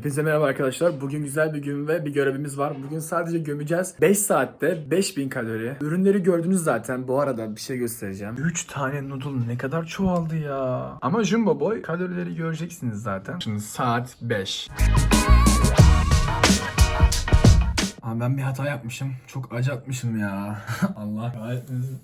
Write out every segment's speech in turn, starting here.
Hepinize merhaba arkadaşlar. Bugün güzel bir gün ve bir görevimiz var. Bugün sadece gömeceğiz. 5 saatte 5000 kalori. Ürünleri gördünüz zaten. Bu arada bir şey göstereceğim. 3 tane noodle ne kadar çoğaldı ya. Ama Jumbo Boy kalorileri göreceksiniz zaten. Şimdi saat 5. Ama ben bir hata yapmışım. Çok acı atmışım ya. Allah kahretmesin.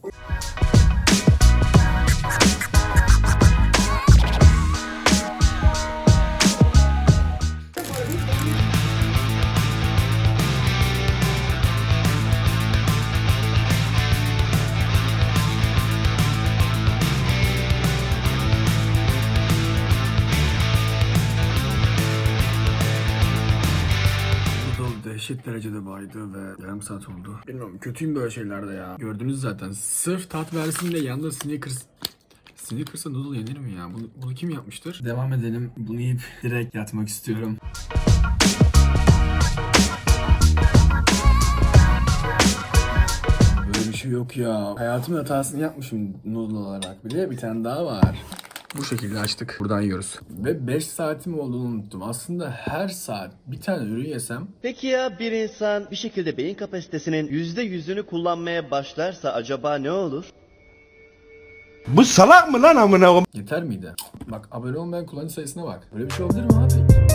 Derecede baydı ve yarım saat oldu. Bilmiyorum kötüyüm böyle şeylerde ya. Gördünüz zaten. Sırf tat versin diye yanında Snickers Snickers'a noodle yenir mi ya? Bunu, bunu kim yapmıştır? Devam edelim. Bunu yiyip direkt yatmak istiyorum. Böyle bir şey yok ya. Hayatımın hatasını yapmışım noodle olarak bile. Bir tane daha var. Bu şekilde açtık. Buradan yiyoruz. Ve 5 saatim olduğunu unuttum. Aslında her saat bir tane ürün yesem Peki ya bir insan bir şekilde beyin kapasitesinin yüzde yüzünü kullanmaya başlarsa acaba ne olur? Bu salak mı lan amına koyayım? yeter miydi? Bak abone olmayan kullanıcı sayısına bak. Böyle bir şey olabilir mi abi?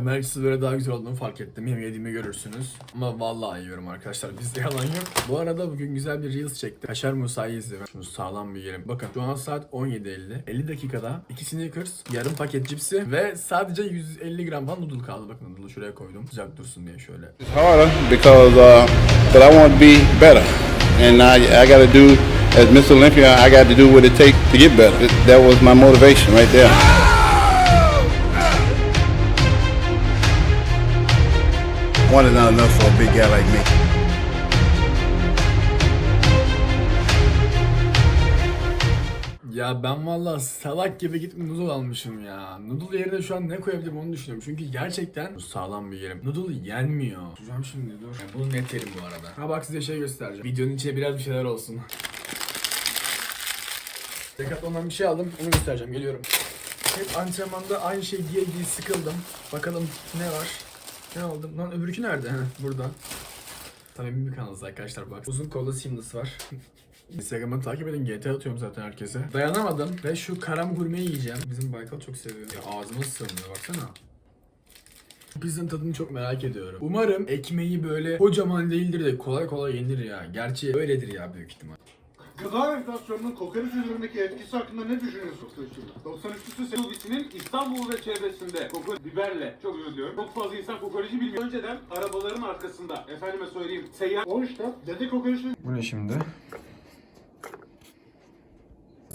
Kamera açısı böyle daha güzel olduğunu fark ettim. Hem yediğimi görürsünüz. Ama vallahi yiyorum arkadaşlar. Bizde yalan yok. Bu arada bugün güzel bir Reels çektim. Kaşar Musa'yı izledim. Şunu sağlam bir yerim. Bakın şu an saat 17.50. 50 dakikada 2 Snickers, yarım paket cipsi ve sadece 150 gram falan noodle kaldı. Bakın noodle'ı şuraya koydum. Sıcak dursun diye şöyle. harder because uh, but I want to be better, and I I got to do as Miss Olympia. I got to do what it takes to get better. That was my motivation right there. One is not enough for a big guy like me. Ya ben vallahi salak gibi gitip noodle almışım ya. Noodle yerine şu an ne koyabilirim onu düşünüyorum. Çünkü gerçekten sağlam bir yerim. Noodle yenmiyor. Tutacağım şimdi dur. Yani bunu net yerim bu arada. Ha bak size şey göstereceğim. Videonun içine biraz bir şeyler olsun. Decathlon'dan bir şey aldım. Onu göstereceğim. Geliyorum. Hep antrenmanda aynı şey diye diye sıkıldım. Bakalım ne var? Ne aldım? Lan öbürkü nerede? Heh, burada. Tabii bir kanalız arkadaşlar bak. Uzun kollu seamless var. Instagram'ı takip edin. GT atıyorum zaten herkese. Dayanamadım ve şu karam gurmeyi yiyeceğim. Bizim Baykal çok seviyor. Ya ağzıma sığmıyor baksana. Pizzanın tadını çok merak ediyorum. Umarım ekmeği böyle kocaman değildir de kolay kolay yenir ya. Gerçi öyledir ya büyük ihtimal. Gıda enflasyonunun kokoreç üzerindeki etkisi hakkında ne düşünüyorsunuz? 93'lüsü Selvi'sinin İstanbul ve çevresinde kokoreç biberle çok özür diliyorum. Çok fazla insan kokoreci bilmiyor. Önceden arabaların arkasında efendime söyleyeyim seyyar o işte dede kokoreçli Bu ne şimdi?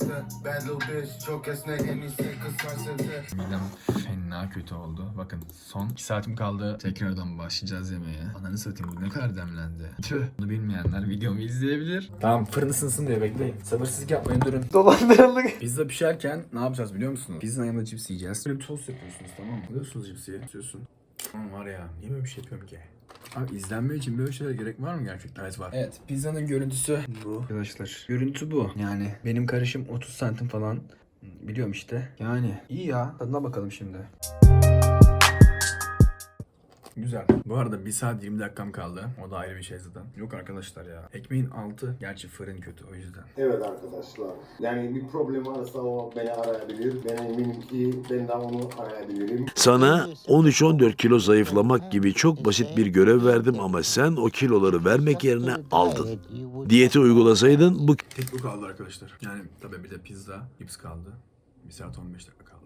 Bad little bitch, çok esnek en iyisi kız sarsıntı Midem fena kötü oldu. Bakın son 2 saatim kaldı. Tekrardan başlayacağız yemeğe. Ananı satayım bu ne kadar demlendi. Tüh. Bunu bilmeyenler videomu izleyebilir. Tamam fırın ısınsın diye bekleyin. Sabırsızlık yapmayın durun. Dolandırıldık. Pizza pişerken ne yapacağız biliyor musunuz? Pizzanın yanında cips yiyeceğiz. Böyle bir tost yapıyorsunuz tamam mı? Alıyorsunuz cipsi. Tutuyorsun. Tamam var ya niye böyle bir şey yapıyorum ki? Abi izlenme için böyle şeylere gerek var mı gerçekten? Evet var. Evet pizzanın görüntüsü bu. Arkadaşlar görüntü bu. Yani benim karışım 30 santim falan. Biliyorum işte. Yani iyi ya. Tadına bakalım şimdi. Güzel. Bu arada 1 saat 20 dakikam kaldı. O da ayrı bir şey zaten. Yok arkadaşlar ya. Ekmeğin altı gerçi fırın kötü o yüzden. Evet arkadaşlar. Yani bir problem varsa o beni arayabilir. Ben eminim ki ben de onu arayabilirim. Sana 13-14 kilo zayıflamak gibi çok basit bir görev verdim ama sen o kiloları vermek yerine aldın. Diyeti uygulasaydın bu Tek bu kaldı arkadaşlar. Yani tabii bir de pizza, cips kaldı. 1 saat 15 dakika kaldı.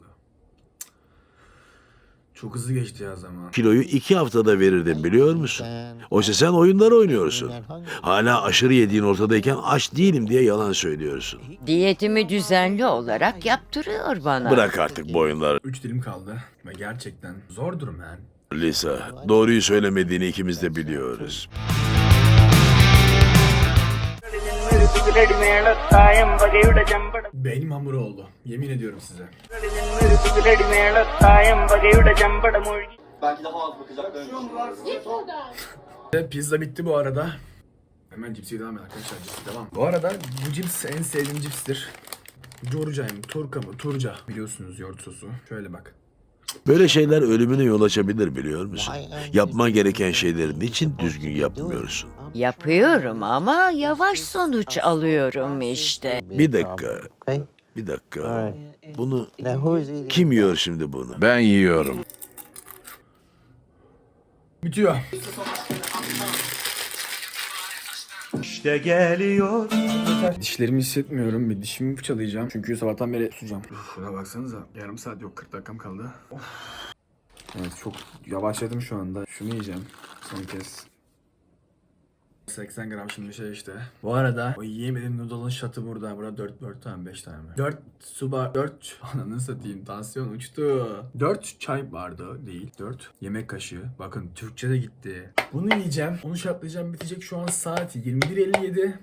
Çok hızlı geçti ya zaman. kiloyu iki haftada verirdin biliyor musun? Oysa sen oyunlar oynuyorsun. Hala aşırı yediğin ortadayken aç değilim diye yalan söylüyorsun. Diyetimi düzenli olarak yaptırıyor bana. Bırak artık bu oyunları 3 dilim kaldı ve gerçekten zordur man. Lisa. Doğruyu söylemediğini ikimiz de biliyoruz. Beynim hamur oldu. Yemin ediyorum size. Belki daha az bakacaklar. Ve pizza bitti bu arada. Hemen cipsi devam et arkadaşlar. Cipsi devam. Bu arada bu cips en sevdiğim cipstir. Corcay mı? Turka mı? Turca. Biliyorsunuz yoğurt sosu. Şöyle bak. Böyle şeyler ölümüne yol açabilir biliyor musun? Yapman gereken şeyleri niçin düzgün yapmıyorsun? Yapıyorum ama yavaş sonuç alıyorum işte. Bir dakika. Bir dakika. Bunu kim yiyor şimdi bunu? Ben yiyorum. Bitiyor. İşte geliyor. Dişlerimi hissetmiyorum. Bir dişimi fırçalayacağım. Çünkü sabahtan beri tutacağım. Şuna baksanıza. Yarım saat yok 40 dakikam kaldı. Of. Evet çok yavaşladım şu anda. Şunu yiyeceğim son kez. 80 gram şimdi şey işte. Bu arada o yiyemediğim noodle'ın şatı burada. Burada 4 4 tane 5 tane mi? 4 su bar 4 ananı satayım tansiyon uçtu. 4 çay bardağı değil 4 yemek kaşığı. Bakın Türkçe de gitti. Bunu yiyeceğim. Onu şartlayacağım bitecek şu an saat 21.57.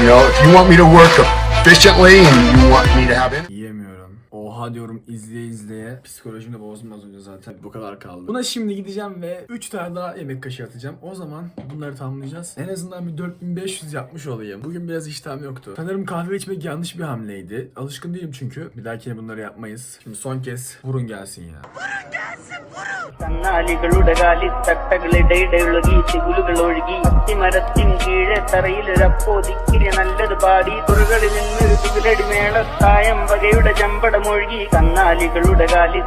You know, if you want me to work efficiently and you want me to have Yiyemiyorum Oha diyorum izleye izleye. Psikolojimi de bozdum az önce zaten. Bu kadar kaldı. Buna şimdi gideceğim ve 3 tane daha yemek kaşığı atacağım. O zaman bunları tamamlayacağız. En azından bir 4500 yapmış olayım. Bugün biraz iştahım yoktu. Sanırım kahve içmek yanlış bir hamleydi. Alışkın değilim çünkü. Bir dahakine bunları yapmayız. Şimdi son kez vurun gelsin ya. കന്നാലികളുടകാലി തട്ടകളിടയിടയൊഴുകി ചിഗുലുകളൊഴുകി അത്തിമരത്തിൻ കീഴെ തറയിൽ രപ്പോ ദിക്കിരി നല്ലത് പാടി തുറകളിൽ നിന്നൊരു തുകിലടി മേളത്തായം വകയുടെ ചമ്പടമൊഴുകി കന്നാലികളുടെ കാലി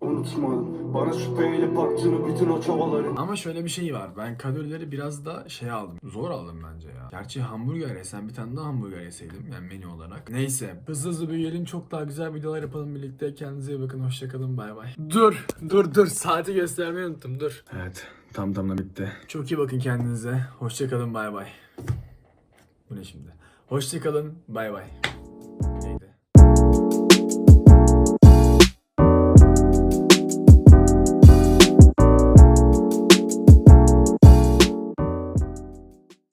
Unutma bana şüpheyle baktığını bütün o çabaları Ama şöyle bir şey var. Ben kalorileri biraz da şey aldım. Zor aldım bence ya. Gerçi hamburger yesem bir tane daha hamburger yeseydim. Yani menü olarak. Neyse. Hızlı hızlı büyüyelim. Çok daha güzel videolar yapalım birlikte. Kendinize iyi bakın. Hoşçakalın. Bay bay. Dur. Dur dur. Saati göstermeyi unuttum. Dur. Evet. Tam tamına bitti. Çok iyi bakın kendinize. Hoşçakalın. Bay bay. Bu ne şimdi? Hoşçakalın. Bay bay.